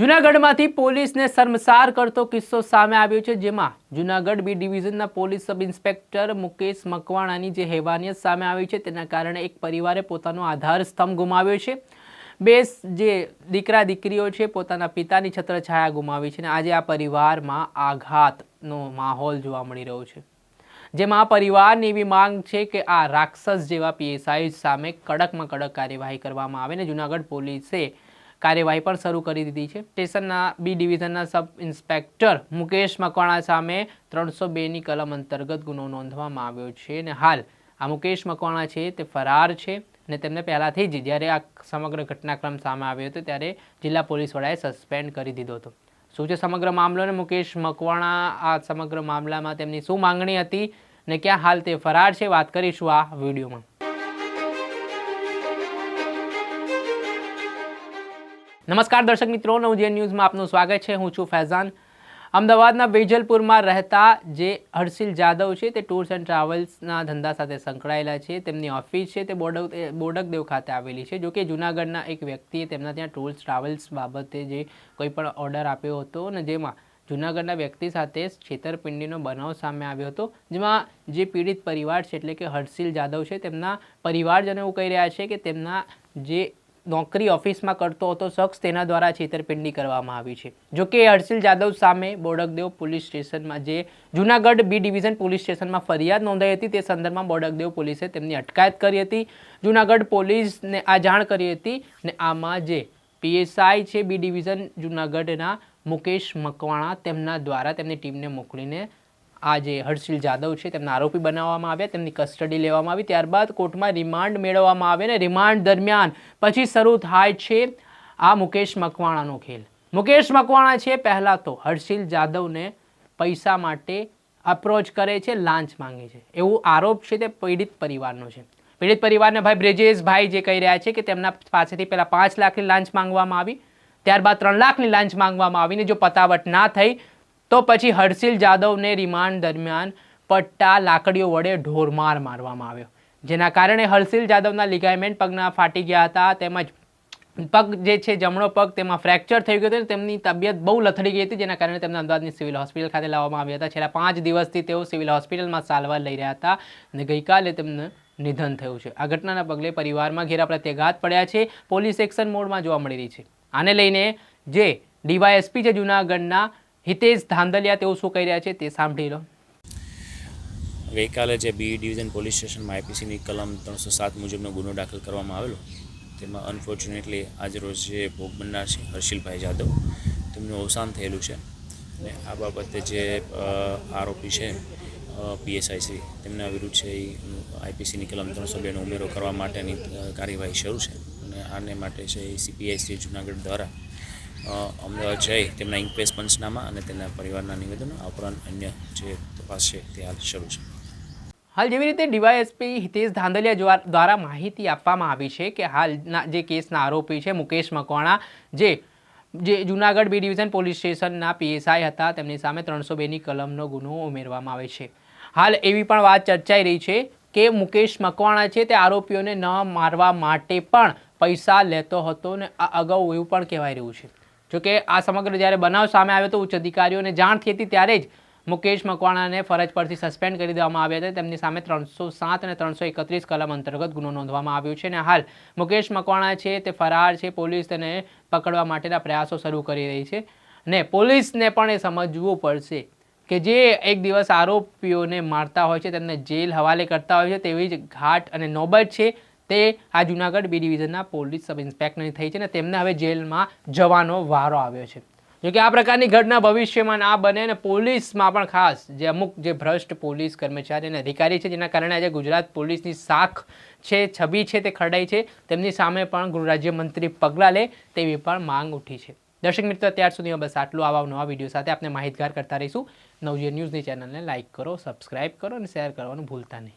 જૂનાગઢમાંથી પોલીસને શર્મસાર કરતો કિસ્સો સામે આવ્યો છે, જેમાં જૂનાગઢ બી ડિવિઝનના પોલીસ સબ ઇન્સ્પેક્ટર મુકેશ મકવાણાની જે હેવાનિયત સામે આવી છે, તેના કારણે એક પરિવારે પોતાનો આધાર સ્તંભ ગુમાવ્યો છે. બે જે દીકરા દીકરીઓ છે, પોતાના પિતાની છત્રછાયા ગુમાવી છે અને આજે આ પરિવારમાં આઘાતનો માહોલ જોવા મળી રહ્યો છે. જેમાં પરિવારની એવી માંગ છે કે આ રાક્ષસ જેવા પીએસઆઈ સામે કડકમાં કડક કાર્યવાહી કરવામાં આવે ને જૂનાગઢ પોલીસે કાર્યવાહી પણ શરૂ કરી દીધી છે. સ્ટેશનના બી ડિવિઝનના સબ ઇન્સ્પેક્ટર મુકેશ મકવાણા સામે ત્રણસો બેની કલમ અંતર્ગત ગુનો નોંધવામાં આવ્યો છે અને હાલ આ મુકેશ મકવાણા છે તે ફરાર છે અને તેમને પહેલાંથી જ જ્યારે આ સમગ્ર ઘટનાક્રમ સામે આવ્યો હતો ત્યારે જિલ્લા પોલીસ વડાએ સસ્પેન્ડ કરી દીધો હતો. શું છે સમગ્ર મામલો અને મુકેશ મકવાણા આ સમગ્ર મામલામાં તેમની શું માંગણી હતી ને ક્યાં હાલ તે ફરાર છે? વાત કરીશું આ વિડીયોમાં. નમસ્કાર દર્શક મિત્રો નવજીવન ન્યૂઝમાં આપનું સ્વાગત છે. હું છું ફૈઝાન. અમદાવાદના વેજલપુરમાં રહેતા જે હર્ષિલ જાદવ છે, તે ટૂર્સ એન્ડ ટ્રાવેલ્સના ધંધા સાથે સંકળાયેલા છે. તેમની ઓફિસ છે, તે બોડક બોડકદેવ ખાતે આવેલી છે જોકે જૂનાગઢના એક વ્યક્તિએ તેમના ત્યાં ટૂર્સ ટ્રાવેલ્સ બાબતે જે કોઈ પણ ઓર્ડર આપ્યો હતો અને જેમાં જૂનાગઢના વ્યક્તિ સાથે છેતરપિંડીનો બનાવ સામે આવ્યો હતો, જેમાં જે પીડિત પરિવાર છે, એટલે કે હર્ષિલ જાદવ છે, તેમના પરિવારજનો એવું કહી રહ્યા છે કે તેમના જે નોકરી ઓફિસમાં કરતો હતો, શખ્સ તેના દ્વારા છેતરપિંડી કરવામાં આવી છે. જો કે હર્ષિલ જાદવ સામે બોડકદેવ પોલીસ સ્ટેશનમાં જે જૂનાગઢ બી ડિવિઝન પોલીસ સ્ટેશનમાં ફરિયાદ નોંધાઈ હતી, તે સંદર્ભમાં બોડકદેવ પોલીસે તેમની અટકાયત કરી હતી. જૂનાગઢ પોલીસને આ જાણ કરી હતી ને આમાં જે પીએસઆઈ છે બી ડિવિઝન જૂનાગઢના મુકેશ મકવાણા તેમના દ્વારા તેમની ટીમને મોકલીને આ જે હર્ષિલ જાદવ છે, તેમના આરોપી બનાવવામાં આવ્યા, તેમની કસ્ટડી લેવામાં આવી, ત્યારબાદ કોર્ટમાં રિમાન્ડ મેળવવામાં આવે અને રિમાન્ડ દરમિયાન પછી શરૂ થાય છે આ મુકેશ મકવાણાનો ખેલ. મુકેશ મકવાણા છે પહેલાં તો હર્ષિલ જાદવને પૈસા માટે અપ્રોચ કરે છે, લાંચ માંગે છે. એવું આરોપ છે તે પીડિત પરિવારનો છે. પીડિત પરિવારને ભાઈ બ્રિજેશભાઈ જે કહી રહ્યા છે કે તેમના પાસેથી પહેલાં પાંચ લાખની લાંચ માંગવામાં આવી, ત્યારબાદ ત્રણ લાખની લાંચ માંગવામાં આવીને જો પતાવટ ના થઈ તો પછી હર્ષિલ જાદવને રિમાન્ડ દરમિયાન પટ્ટા લાકડીઓ વડે ઢોરમાર મારવામાં આવ્યો. જેના કારણે હર્ષિલ જાદવના લિગામેન્ટ પગના ફાટી ગયા હતા. તેમજ પગ જે છે, જમણો પગ તેમાં ફ્રેક્ચર થઈ ગયો હતો તેમની તબિયત બહુ લથડી ગઈ હતી, જેના કારણે તેમને અમદાવાદની સિવિલ હોસ્પિટલ ખાતે લાવવામાં આવ્યા હતા. છેલ્લા પાંચ દિવસથી તેઓ સિવિલ હોસ્પિટલમાં સારવાર લઈ રહ્યા હતા અને ગઈકાલે તેમને નિધન થયું છે. આ ઘટનાના પગલે પરિવારમાં ઘેરા પ્રત્યાઘાત પડ્યા છે. પોલીસ એક્શન મોડમાં જોવા મળી રહી છે. આને લઈને જે ડીવાયએસપી છે જૂનાગઢના હિતેશ ધાંધલિયા તેઓ શું કહી રહ્યા છે તે સાંભળી લો. ગઈકાલે જે બી ડિવિઝન પોલીસ સ્ટેશનમાં આઈપીસીની કલમ ત્રણસો સાત મુજબનો ગુનો દાખલ કરવામાં આવેલો, તેમાં અનફોર્ચ્યુનેટલી આજરોજ જે ભોગ બનનાર છે હર્ષિલભાઈ જાદવ, તેમનું અવસાન થયેલું છે. અને આ બાબતે જે આરોપી છે પીએસઆઈ શ્રી, તેમના વિરુદ્ધ છે એ આઈપીસીની કલમ ત્રણસો બેનો ઉમેરો કરવા માટેની કાર્યવાહી શરૂ છે. અને આને માટે છે એ સીપીઆઈ શ્રી જુનાગઢ દ્વારા અમદાવાદ જઈ તેમના ઇન્ક્વેસ્ટ પંચનામા અને તેના પરિવારના નિવેદનો, આ ઉપરાંત અન્ય જે તપાસ છે તે હાલ શરૂ છે. હાલ જેવી રીતે ડીવાયએસપી હિતેશ ધાંધલિયા દ્વાર- માહિતી આપવામાં આવી છે કે હાલના જે કેસના આરોપી છે મુકેશ મકવાણા, જે જે જૂનાગઢ બી ડિવિઝન પોલીસ સ્ટેશનના પીએસઆઈ હતા, તેમની સામે ત્રણસો બેની કલમનો ગુનો ઉમેરવામાં આવે છે. હાલ એવી પણ વાત ચર્ચાઈ રહી છે કે મુકેશ મકવાણા છે તે આરોપીઓને ન મારવા માટે પણ પૈસા લેતો હતો ને આ અગાઉ એવું પણ કહેવાય રહ્યું છે. જોકે આ સમગ્ર જ્યારે બનાવ સામે આવ્યો તો ઉચ્ચ અધિકારીઓને જાણ થઈ હતી ત્યારે જ મુકેશ મકવાણાને ફરજ પરથી સસ્પેન્ડ કરી દેવામાં આવ્યા હતા. તેમની સામે ત્રણસો સાત અને ત્રણસો એકત્રીસ કલમ અંતર્ગત ગુનો નોંધવામાં આવ્યો છે અને હાલ મુકેશ મકવાણા છે તે ફરાર છે. પોલીસ તેને પકડવા માટેના પ્રયાસો શરૂ કરી રહી છે ને પોલીસને પણ એ સમજવું પડશે કે જે એક દિવસ આરોપીઓને મારતા હોય છે, તેમને જેલ હવાલે કરતા હોય છે, તેવી જ ઘાટ અને નોબત છે. તે આ જૂનાગઢ બી ડિવિઝનના પોલીસ સબ ઇન્સ્પેક્ટરની થઈ છે અને તેમને હવે જેલમાં જવાનો વારો આવ્યો છે. જોકે આ પ્રકારની ઘટના ભવિષ્યમાં ના બને અને પોલીસમાં પણ ખાસ જે અમુક જે ભ્રષ્ટ પોલીસ કર્મચારી અને અધિકારી છે જેના કારણે આજે ગુજરાત પોલીસની શાખ છે, છબી છે તે ખરડાઈ છે, તેમની સામે પણ ગૃહ રાજ્યમંત્રી પગલાં લે તેવી પણ માંગ ઉઠી છે. દર્શક મિત્રો, અત્યાર સુધીમાં બસ આટલું. આવા નવા વીડિયો સાથે આપણે માહિતગાર કરતા રહીશું. નવજીવન ન્યૂઝની ચેનલને લાઇક કરો, સબસ્ક્રાઇબ કરો અને શેર કરવાનું ભૂલતા નહીં.